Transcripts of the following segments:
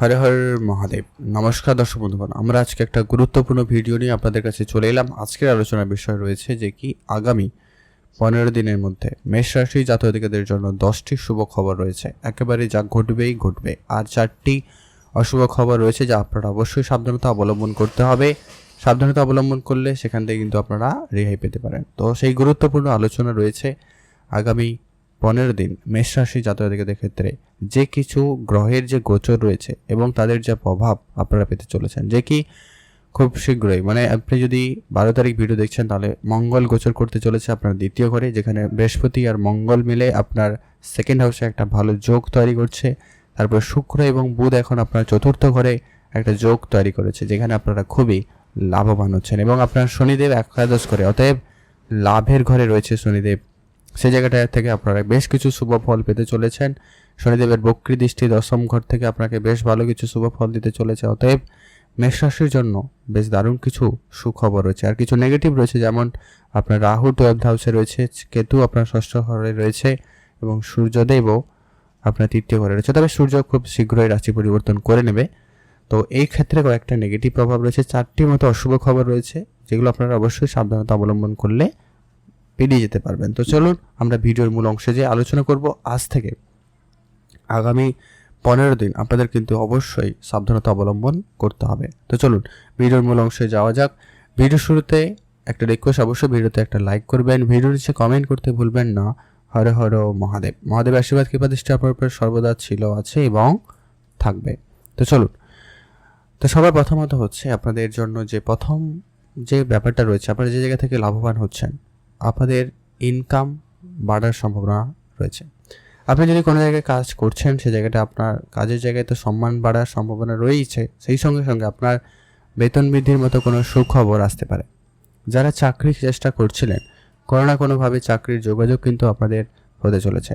হরে হর মহাদেব। নমস্কার দর্শক বন্ধুগণ, আমরা আজকে একটা গুরুত্বপূর্ণ ভিডিও নিয়ে আপনাদের কাছে চলে এলাম। আজকের আলোচনার বিষয় রয়েছে যে কি আগামী পনেরো দিনের মধ্যে মেষ রাশি জাতকদের জন্য দশটি শুভ খবর রয়েছে। একেবারে যা ঘটবেই ঘটবে। আর চারটি অশুভ খবর রয়েছে যা আপনারা অবশ্যই সাবধানতা অবলম্বন করতে হবে। সাবধানতা অবলম্বন করলে সেখান থেকে কিন্তু আপনারা রেহাই পেতে পারেন। তো সেই গুরুত্বপূর্ণ আলোচনা রয়েছে আগামী পনেরো দিন মেষ রাশি জাতকদের ক্ষেত্রে যে কিছু গ্রহের যে গোচর রয়েছে এবং তাদের যে প্রভাব আপনারা পেতে চলেছেন, যে কি খুব শীঘ্রই মানে আপনি যদি বারো তারিখ ভিডিও দেখছেন তাহলে মঙ্গল গোচর করতে চলেছে আপনার দ্বিতীয় ঘরে, যেখানে বৃহস্পতি আর মঙ্গল মিলে আপনার সেকেন্ড হাউসে একটা ভালো যোগ তৈরি করছে। তারপর শুক্র এবং বুধ এখন আপনার চতুর্থ ঘরে একটা যোগ তৈরি করেছে, যেখানে আপনারা খুবই লাভবান হচ্ছেন এবং আপনার শনিদেব একাদশ করে অতএব লাভের ঘরে রয়েছে শনিদেব। সেই জায়গাটা থেকে আপনারা বেশ কিছু শুভ ফল পেতে চলেছেন। শনিদেবের বক্রি দৃষ্টি দশম ঘর থেকে আপনাকে বেশ ভালো কিছু শুভ ফল দিতে চলেছে। অতএব মেষ রাশির জন্য বেশ দারুণ কিছু সুখবর রয়েছে। আর কিছু নেগেটিভ রয়েছে, যেমন আপনার রাহু টুয়েলভ হাউসে রয়েছে, কেতু আপনার ষষ্ঠ ঘরে রয়েছে এবং সূর্যদেবও আপনার তৃতীয় ঘরে রয়েছে। তবে সূর্য খুব শীঘ্রই রাশি পরিবর্তন করে নেবে। তো এই ক্ষেত্রে কয়েকটা নেগেটিভ প্রভাব রয়েছে। চারটি মতো অশুভ খবর রয়েছে, যেগুলো আপনারা অবশ্যই সাবধানতা অবলম্বন করলে পেরিয়ে যেতে পারবেন। তো চলুন আমরা ভিডিওর মূল অংশে যে আলোচনা করব আজ থেকে। আগামী পনেরো দিন আপনাদের কিন্তু অবশ্যই সাবধানতা অবলম্বন করতে হবে। তো চলুন ভিডিওর মূল অংশে যাওয়া যাক। ভিডিও শুরুতে একটা রিকোয়েস্ট অবশ্যই ভিডিওতে একটা লাইক করবেন। ভিডিওর নিচে কমেন্ট করতে ভুলবেন না। হরে হর মহাদেব। মহাদেব আশীর্বাদ, কৃপা, দৃষ্টি আপনার উপর সর্বদা ছিল, আছে এবং থাকবে। তো চলুন। তো সবার প্রথমত হচ্ছে আপনাদের জন্য যে প্রথম যে ব্যাপারটা রয়েছে, আপনারা যে জায়গা থেকে লাভবান হচ্ছেন আপনাদের ইনকাম বাড়ার সম্ভাবনা রয়েছে। আপনি যদি কোনো জায়গায় কাজ করছেন, সে জায়গাটা আপনার কাজের জায়গায় তো সম্মান বাড়ার সম্ভাবনা রয়েইছে, সেই সঙ্গে সঙ্গে আপনার বেতন বৃদ্ধির মতো কোনো সুখবর আসতে পারে। যারা চাকরির চেষ্টা করছিলেন, কোনো না কোনোভাবে চাকরির যোগাযোগ কিন্তু আপনাদের হতে চলেছে।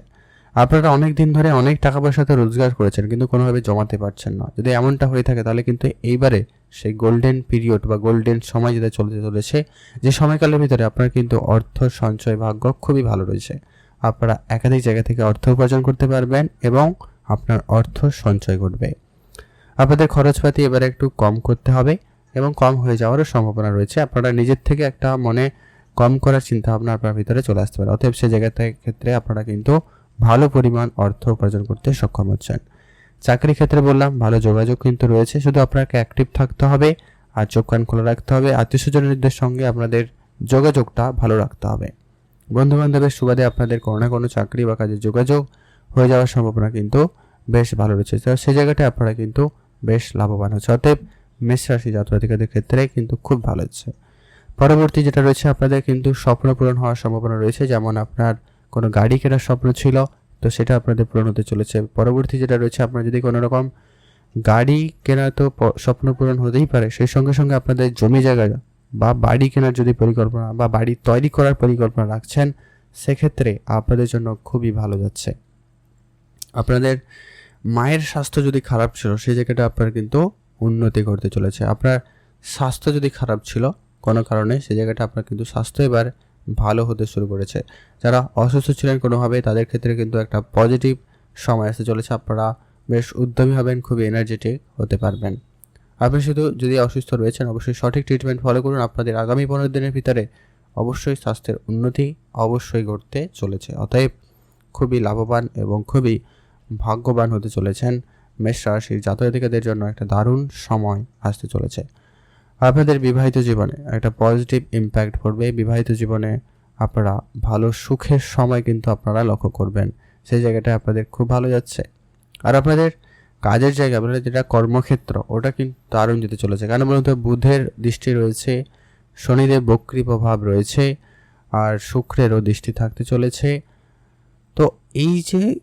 আপনারা অনেক দিন ধরে অনেক টাকা পয়সাতে রোজগার করেছেন, কিন্তু কোনোভাবে জমাতে পারছেন না। যদি এমনটা হয়ে থাকে, তাহলে কিন্তু এইবারে সেই গোল্ডেন পিরিয়ড বা গোল্ডেন সময় যেটা চলতে চলেছে, যে সময়কালের ভিতরে আপনার কিন্তু অর্থ সঞ্চয় ভাগ্য খুবই ভালো রয়েছে। আপনারা একাধিক জায়গা থেকে অর্থ উপার্জন করতে পারবেন এবং আপনার অর্থ সঞ্চয় ঘটবে। আপনাদের খরচপাতি এবারে একটু কম করতে হবে এবং কম হয়ে যাওয়ারও সম্ভাবনা রয়েছে। আপনারা নিজের থেকে একটা মনে কম করার চিন্তা ভাবনা আপনার ভিতরে চলে আসতে পারে। অতএব সে জায়গা ক্ষেত্রে আপনারা কিন্তু ভালো পরিমাণ অর্থ উপার্জন করতে সক্ষম হচ্ছেন। চাকরি ক্ষেত্রে বললাম, ভালো যোগাযোগ কিন্তু রয়েছে, শুধু আপনাকে অ্যাক্টিভ থাকতে হবে আর চোখ কান খোলা রাখতে হবে। আত্মীয় স্বজনদের সঙ্গে আপনাদের যোগাযোগটা ভালো রাখতে হবে। বন্ধু বান্ধবের সুবাদে আপনাদের কোনো না কোনো চাকরি বা কাজের যোগাযোগ হয়ে যাওয়ার সম্ভাবনা কিন্তু বেশ ভালো রয়েছে। তো সেই জায়গাটায় আপনারা কিন্তু বেশ লাভবান হচ্ছে। অতএব মেষ রাশি জাতকাদের ক্ষেত্রে কিন্তু খুব ভালো হচ্ছে। পরবর্তী যেটা রয়েছে, আপনাদের কিন্তু স্বপ্ন পূরণ হওয়ার সম্ভাবনা রয়েছে, যেমন আপনার কোনো গাড়ি কেনার স্বপ্ন ছিল, তো সেটা আপনাদের পূরণ হতে চলেছে। পরবর্তী যেটা রয়েছে, আপনার যদি কোনো রকম গাড়ি কেনা তো স্বপ্ন পূরণ হতেই পারে, সেই সঙ্গে সঙ্গে আপনাদের জমি জায়গা বা বাড়ি কেনার যদি পরিকল্পনা বা বাড়ি তৈরি করার পরিকল্পনা রাখছেন, সেক্ষেত্রে আপনাদের জন্য খুবই ভালো যাচ্ছে। আপনাদের মায়ের স্বাস্থ্য যদি খারাপ ছিল, সেই জায়গাটা আপনার কিন্তু উন্নতি করতে চলেছে। আপনার স্বাস্থ্য যদি খারাপ ছিল, কোনো কারণে সেই জায়গাটা আপনার কিন্তু স্বাস্থ্য এবার ভালো হতে শুরু করেছে। যারা অসুস্থ ছিলেন কোনোভাবে তাদের ক্ষেত্রে কিন্তু একটা পজিটিভ সময় আসতে চলেছে। আপনারা বেশ উদ্যমী হবেন, খুবই এনার্জেটিক হতে পারবেন। আপনি শুধু যদি অসুস্থ রয়েছেন, অবশ্যই সঠিক ট্রিটমেন্ট ফলো করুন। আপনাদের আগামী পনেরো দিনের ভিতরে অবশ্যই স্বাস্থ্যের উন্নতি অবশ্যই ঘটতে চলেছে। অতএব খুবই লাভবান এবং খুবই ভাগ্যবান হতে চলেছেন মেষ রাশির জাতকাদের জন্য একটা দারুণ সময় আসতে চলেছে। আপনাদের বিবাহিত জীবনে একটা পজিটিভ ইম্প্যাক্ট পড়বে। বিবাহিত জীবনে আপনারা ভালো সুখের সময় কিন্তু আপনারা লক্ষ্য করবেন। সেই জায়গাটা আপনাদের খুব ভালো যাচ্ছে। আর আপনাদের কাজের জায়গা, আপনাদের যেটা কর্মক্ষেত্র, ওটা কিন্তু দারুণ যেতে চলেছে। কারণ মূলত বুধের দৃষ্টি রয়েছে শনিদেব বক্রি প্রভাব রয়েছে, আর শুক্রেরও দৃষ্টি থাকতে চলেছে। তো এই যে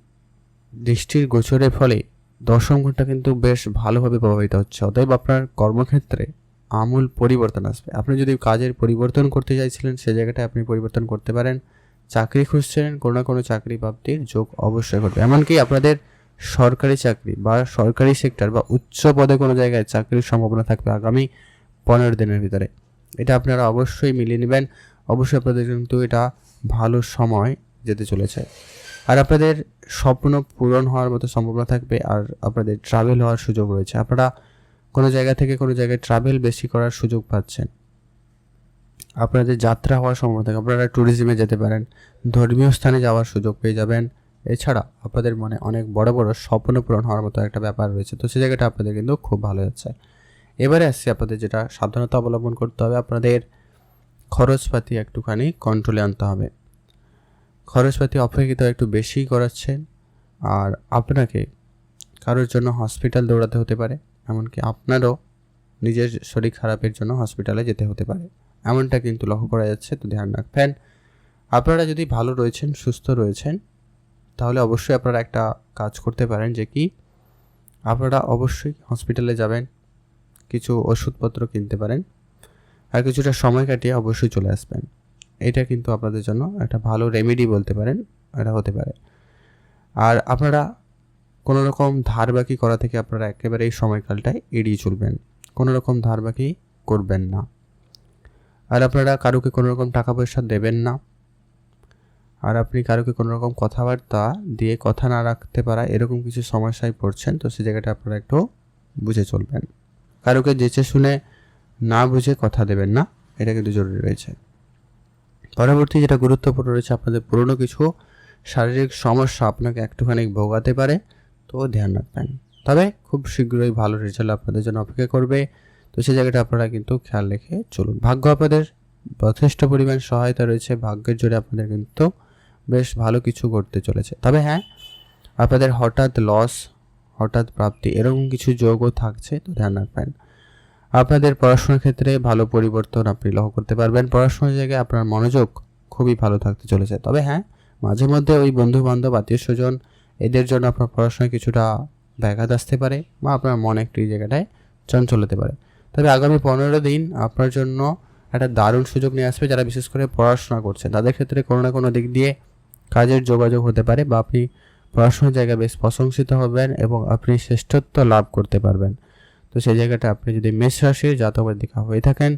দৃষ্টির গোচরের ফলে দশম ঘণ্টা কিন্তু বেশ ভালোভাবে প্রভাবিত হচ্ছে। অতএব আপনার কর্মক্ষেত্রে আমূল পরিবর্তন আসবে। আপনি যদি কাজের পরিবর্তন করতে চাইছিলেন, সে জায়গাটায় আপনি পরিবর্তন করতে পারেন। চাকরি খুঁজছিলেন, কোনো না কোনো চাকরি প্রাপ্তির যোগ অবশ্যই ঘটবে। এমনকি আপনাদের সরকারি চাকরি বা সরকারি সেক্টর বা উচ্চ পদে কোনো জায়গায় চাকরির সম্ভাবনা থাকবে আগামী পনেরো দিনের ভিতরে। এটা আপনারা অবশ্যই মিলিয়ে নেবেন। অবশ্যই আপনাদের কিন্তু এটা ভালো সময় যেতে চলেছে। আর আপনাদের স্বপ্ন পূরণ হওয়ার মতো সম্ভাবনা থাকবে, আর আপনাদের ট্রাভেল হওয়ার সুযোগ রয়েছে। আপনারা কোনো জায়গা থেকে কোনো জায়গায় ট্রাভেল বেশি করার সুযোগ পাচ্ছেন। আপনাদের যাত্রা হওয়ার সম্ভাবনা থাকে। আপনারা ট্যুরিজমে যেতে পারেন, ধর্মীয় স্থানে যাওয়ার সুযোগ পেয়ে যাবেন। এছাড়া আপনাদের মনে অনেক বড় বড় স্বপ্ন পূরণ হওয়ার মতো একটা ব্যাপার রয়েছে। তো সেই জায়গাটা আপনাদের কিন্তু খুব ভালো যাচ্ছে এবারে আসছি আপনাদের যেটা সাবধানতা অবলম্বন করতে হবে। আপনাদের খরচপাতি একটুখানি কন্ট্রোলে আনতে হবে। খরচপাতি অপেক্ষিত একটু বেশি করাচ্ছেন। আর আপনাকে কারোর জন্য হসপিটাল দৌড়াতে হতে পারে। এমনকি আপনারও নিজের শরীর খারাপের জন্য হসপিটালে যেতে হতে পারে। এমনটা কিন্তু লক্ষ্য করা যাচ্ছে, তো ধ্যান রাখবেন। আপনারা যদি ভালো রয়েছেন, সুস্থ রয়েছেন, তাহলে অবশ্যই আপনারা একটা কাজ করতে পারেন যে কি, আপনারা অবশ্যই হসপিটালে যাবেন, কিছু ওষুধপত্র কিনতে পারেন আর কিছুটা সময় কাটিয়ে অবশ্যই চলে আসবেন। এটা কিন্তু আপনাদের জন্য একটা ভালো রেমেডি বলতে পারেন, এটা হতে পারে। আর আপনারা কোনো রকম ধার বাকি করা থেকে আপনারা একেবারে এই সময়কালটায় এড়িয়ে চলবেন। কোনো রকম ধার বাকি করবেন না। আর আপনারা কারোকে কোনো রকম টাকা পয়সা দেবেন না। আর আপনি কারোকে কোনো রকম কথাবার্তা দিয়ে কথা না রাখতে পারা এরকম কিছু সমস্যায় পড়ছেন, তো সেই জায়গাটা আপনারা একটু বুঝে চলবেন। কারোকে যেচে শুনে না বুঝে কথা দেবেন না, এটা কিন্তু জরুরি রয়েছে। পরবর্তী যেটা গুরুত্বপূর্ণ রয়েছে, আপনাদের পুরনো কিছু শারীরিক সমস্যা আপনাকে একটুখানি ভোগাতে পারে। তো ধ্যান রাখবেন। তবে খুব শীঘ্রই ভালো রেজাল্ট আপনাদের জন্য অপেক্ষা করবে। তো সেই জায়গাটা আপনারা কিন্তু খেয়াল রেখে চলুন। ভাগ্য আপনাদের যথেষ্ট পরিমাণ সহায়তা রয়েছে। ভাগ্যের জোরে আপনাদের কিন্তু বেশ ভালো কিছু ঘটতে চলেছে। তবে হ্যাঁ আপনাদের হঠাৎ লস হঠাৎ প্রাপ্তি এরকম কিছু যোগও থাকছে, তো ধ্যান রাখবেন। আপনাদের পড়াশোনার ক্ষেত্রে ভালো পরিবর্তন আপনি লক্ষ্য করতে পারবেন। পড়াশোনার জায়গায় আপনার মনোযোগ খুবই ভালো থাকতে চলেছে। তবে হ্যাঁ মাঝে মধ্যে ওই বন্ধু বান্ধব আত্মীয় স্বজন এদের জন্য আপনার পড়াশোনায় কিছুটা ব্যাঘাত আসতে পারে বা আপনার মন একটু জায়গাটায় চঞ্চল হতে পারে। তবে আগামী পনেরো দিন আপনার জন্য একটা দারুণ সুযোগ নিয়ে আসবে যারা বিশেষ করে পড়াশোনা করছেন। তাদের ক্ষেত্রে কোনো না কোনো দিক দিয়ে কাজের যোগাযোগ হতে পারে বা আপনি পড়াশোনার জায়গায় বেশ প্রশংসিত হবেন এবং আপনি শ্রেষ্ঠত্ব লাভ করতে পারবেন। তো সেই জায়গাটা আপনি যদি মেষ রাশির জাতকের দিকা হয়ে থাকেন,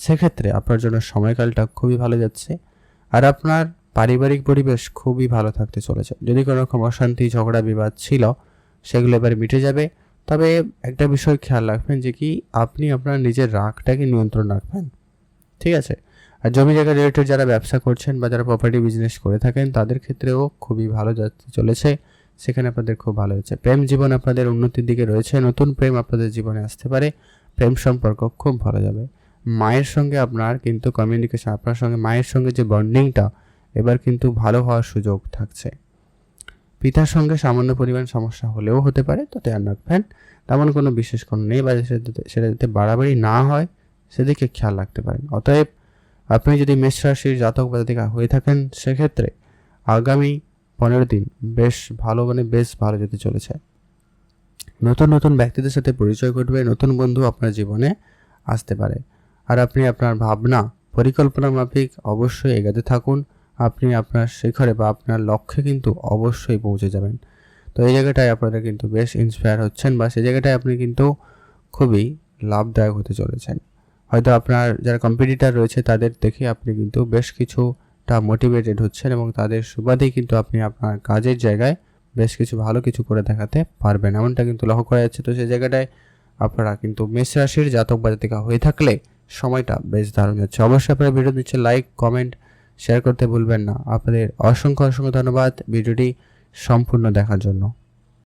সেক্ষেত্রে আপনার জন্য সময়কালটা খুবই ভালো যাচ্ছে। আর আপনার পারিবারিক পরিবেশ খুবই ভালো থাকতে চলেছে। যদি কোনো রকম অশান্তি, ঝগড়া, বিবাদ ছিল, সেগুলো এবার মিটে যাবে। তবে একটা বিষয় খেয়াল রাখবেন যে কি, আপনি আপনার নিজের রাগটাকে নিয়ন্ত্রণ রাখবেন। ঠিক আছে? আর জমি জায়গা রিলেটেড যারা ব্যবসা করছেন বা যারা প্রপার্টি বিজনেস করে থাকেন, তাদের ক্ষেত্রেও খুবই ভালো যাচ্ছে চলেছে। সেখানে আপনাদের খুব ভালো হয়েছে প্রেম জীবন আপনাদের উন্নতির দিকে রয়েছে। নতুন প্রেম আপনাদের জীবনে আসতে পারে। প্রেম সম্পর্ক খুব ভালো যাবে। মায়ের সঙ্গে আপনার কিন্তু কমিউনিকেশন আপনার সঙ্গে মায়ের সঙ্গে যে বন্ডিংটা এবার কিন্তু ভালো হওয়ার সুযোগ থাকছে। পিতার সঙ্গে সামান্য পরিমাণ সমস্যা হলেও হতে পারে, তো ধ্যান রাখবেন তেমন কোনো বিশেষ কোনো নেই, বা সেটা যাতে বাড়াবাড়ি না হয়, সেদিকে খেয়াল রাখতে পারেন। অতএব আপনি যদি মেষ রাশির জাতক বা জাতিকা হয়ে থাকেন, সেক্ষেত্রে আগামী পনেরো দিন বেশ ভালো মানে বেশ ভালো যেতে চলেছে। নতুন নতুন ব্যক্তিদের সাথে পরিচয় ঘটবে, নতুন বন্ধু আপনার জীবনে আসতে পারে। আর আপনি আপনার ভাবনা, পরিকল্পনা মাফিক অবশ্যই এগাতে থাকুন। আপনি আপনার শিখরে বা আপনার লক্ষ্যে কিন্তু অবশ্যই পৌঁছে যাবেন। তো এই জায়গাটায় আপনারা কিন্তু বেশ ইন্সপায়ার হচ্ছেন বা সেই জায়গাটায় আপনি কিন্তু খুবই লাভদায়ক হতে চলেছেন। হয়তো আপনার যারা কম্পিটিটার রয়েছে তাদের দেখে আপনি কিন্তু বেশ কিছুটা মোটিভেটেড হচ্ছেন এবং তাদের সুবাদেই কিন্তু আপনি আপনার কাজের জায়গায় বেশ কিছু ভালো কিছু করে দেখাতে পারবেন। এমনটা কিন্তু লক্ষ্য করা যাচ্ছে। তো সেই জায়গাটায় আপনারা কিন্তু মেষ রাশির জাতক বাজাতিকা হয়ে থাকলে সময়টা বেশ দারুণ যাচ্ছে। অবশ্যই আপনারা ভিডিও দিচ্ছে লাইক কমেন্ট শেয়ার করতে ভুলবেন না। আপনাদের অসংখ্য অসংখ্য ধন্যবাদ। ভিডিওটি সম্পূর্ণ দেখার জন্য।